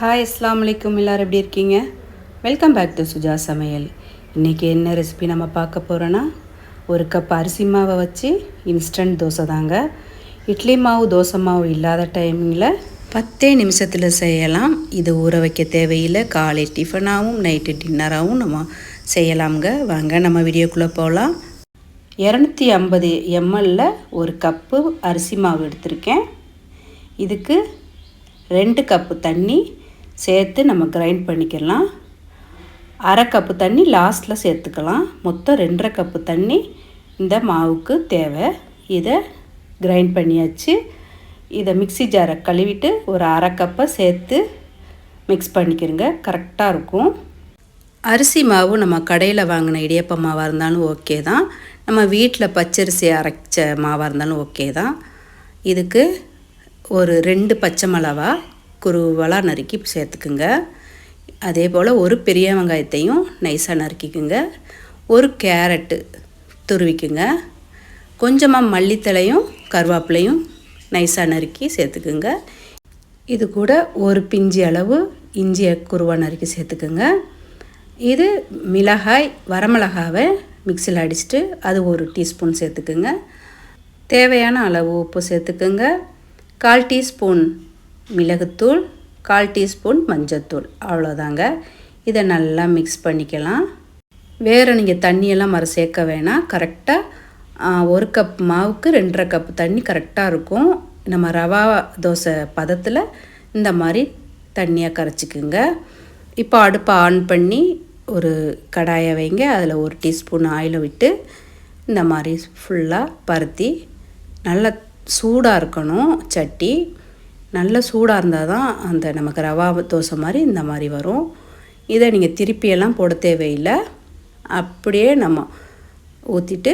Hi அஸ்லாம் வலைக்கும் எல்லோரும் எப்படி இருக்கீங்க? வெல்கம் பேக் டு சுஜா சமையல் இன்றைக்கி என்ன ரெசிபி நம்ம பார்க்க போகிறோன்னா ஒரு கப் அரிசி மாவை வச்சு இன்ஸ்டன்ட் தோசை தாங்க. இட்லி மாவு தோசை மாவு இல்லாத டைமிங்கில் பத்தே நிமிஷத்தில் செய்யலாம். இது ஊற வைக்க தேவையில்லை. காலை டிஃபனாகவும் நைட்டு டின்னராகவும் நம்ம செய்யலாம்ங்க. வாங்க நம்ம வீடியோக்குள்ளே போகலாம் இரநூத்தி ஐம்பது எம்எல்ல ஒரு கப்பு அரிசி மாவு எடுத்திருக்கேன். இதுக்கு ரெண்டு கப்பு தண்ணி சேர்த்து நம்ம கிரைண்ட் பண்ணிக்கலாம். அரை கப்பு தண்ணி லாஸ்ட்டில் சேர்த்துக்கலாம். மொத்தம் ரெண்டரை கப்பு தண்ணி இந்த மாவுக்கு தேவை. இதை கிரைண்ட் பண்ணியாச்சு. இதை மிக்சி ஜாரை கழுவிட்டு ஒரு அரை கப்பை சேர்த்து மிக்ஸ் பண்ணிக்கிறங்க கரெக்டாக இருக்கும். அரிசி மாவு நம்ம கடையில் வாங்கின இடியப்ப மாவாக இருந்தாலும் ஓகே தான். நம்ம வீட்டில் பச்சரிசி அரைச்ச மாவாக இருந்தாலும் ஓகே தான். இதுக்கு ஒரு ரெண்டு பச்சை மிளவா குருவலாக நறுக்கி சேர்த்துக்குங்க. அதே போல் ஒரு பெரிய வெங்காயத்தையும் நைஸாக நறுக்கிக்குங்க. ஒரு கேரட்டு துருவிக்குங்க. கொஞ்சமாக மல்லித்தலையும் கருவேப்பிலையும் நைஸாக நறுக்கி சேர்த்துக்குங்க. இது கூட ஒரு பிஞ்சி அளவு இஞ்சியை குருவாக நறுக்கி சேர்த்துக்குங்க. இது மிளகாய் வரமிளகாவை மிக்சியில் அடிச்சுட்டு அது ஒரு டீஸ்பூன் சேர்த்துக்குங்க. தேவையான அளவு உப்பு சேர்த்துக்குங்க. கால் டீஸ்பூன் மிளகுத்தூள் கால் டீஸ்பூன் மஞ்சத்தூள். அவ்வளோதாங்க. இதை நல்லா மிக்ஸ் பண்ணிக்கலாம். வேறு நீங்கள் தண்ணியெல்லாம் மறு சேர்க்க வேணாம். கரெக்டாக ஒரு கப் மாவுக்கு ரெண்டரை கப் தண்ணி கரெக்டாக இருக்கும். நம்ம ரவா தோசை பதத்தில் இந்த மாதிரி தண்ணியாக கரைச்சிக்குங்க. இப்போ அடுப்பை ஆன் பண்ணி ஒரு கடாயை வைங்க. அதில் ஒரு டீஸ்பூன் ஆயிலை விட்டு இந்த மாதிரி ஃபுல்லாக பருத்தி. நல்லா சூடாக இருக்கணும். சட்டி. நல்ல சூடாக இருந்தால் தான் அந்த நமக்கு ரவா தோசை மாதிரி இந்த மாதிரி வரும். இதை நீங்கள் திருப்பியெல்லாம் போட தேவையில்லை. அப்படியே நம்ம ஊற்றிட்டு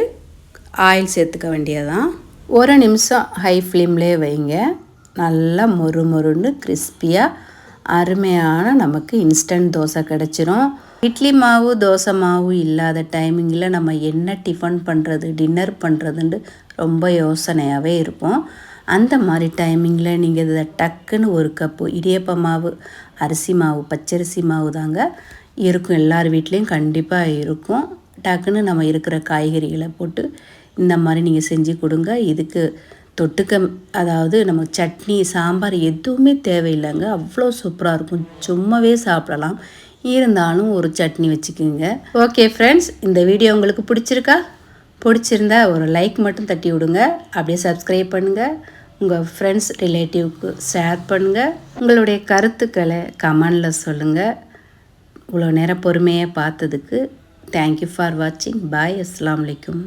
ஆயில் சேர்த்துக்க வேண்டியதான் ஒரு நிமிஷம் ஹை ஃப்ளேம்லேயே வைங்க. நல்லா மொறு மொறுன்னு கிறிஸ்பியாக அருமையான நமக்கு இன்ஸ்டன்ட் தோசை கிடச்சிரும். இட்லி மாவு தோசை மாவு இல்லாத டைமிங்கில் நம்ம என்ன டிஃபன் பண்ணுறது டின்னர் பண்ணுறதுன்ட்டு ரொம்ப யோசனையாகவே இருப்போம். அந்த மாதிரி டைமிங்கில் நீங்கள் இதை டக்குன்னு ஒரு கப்பு இடியப்ப மாவு அரிசி மாவு பச்சரிசி மாவு தாங்க இருக்கும். எல்லார் வீட்லேயும் கண்டிப்பாக இருக்கும். டக்குன்னு நம்ம இருக்கிற காய்கறிகளை போட்டு இந்த மாதிரி நீங்கள் செஞ்சு கொடுங்க. இதுக்கு தொட்டுக்க அதாவது நம்ம சட்னி சாம்பார் எதுவுமே தேவையில்லைங்க. அவ்வளோ சூப்பராக இருக்கும். சும்மாவே சாப்பிடலாம். இருந்தாலும் ஒரு சட்னி வச்சுக்கோங்க. ஓகே ஃப்ரெண்ட்ஸ் இந்த வீடியோ உங்களுக்கு பிடிச்சிருக்கா? பிடிச்சிருந்தா ஒரு லைக் மட்டும் தட்டி விடுங்க. அப்படியே சப்ஸ்கிரைப் பண்ணுங்கள் உங்கள் ஃப்ரெண்ட்ஸ் ரிலேட்டிவ்க்கு ஷேர் பண்ணுங்கள் உங்களுடைய கருத்துக்களை கமெண்டில் சொல்லுங்கள் இவ்வளோ நேரம் பொறுமையாக பார்த்ததுக்கு தேங்க்யூ ஃபார் வாட்சிங் பாய் அஸ்லாம் வலைக்கம்.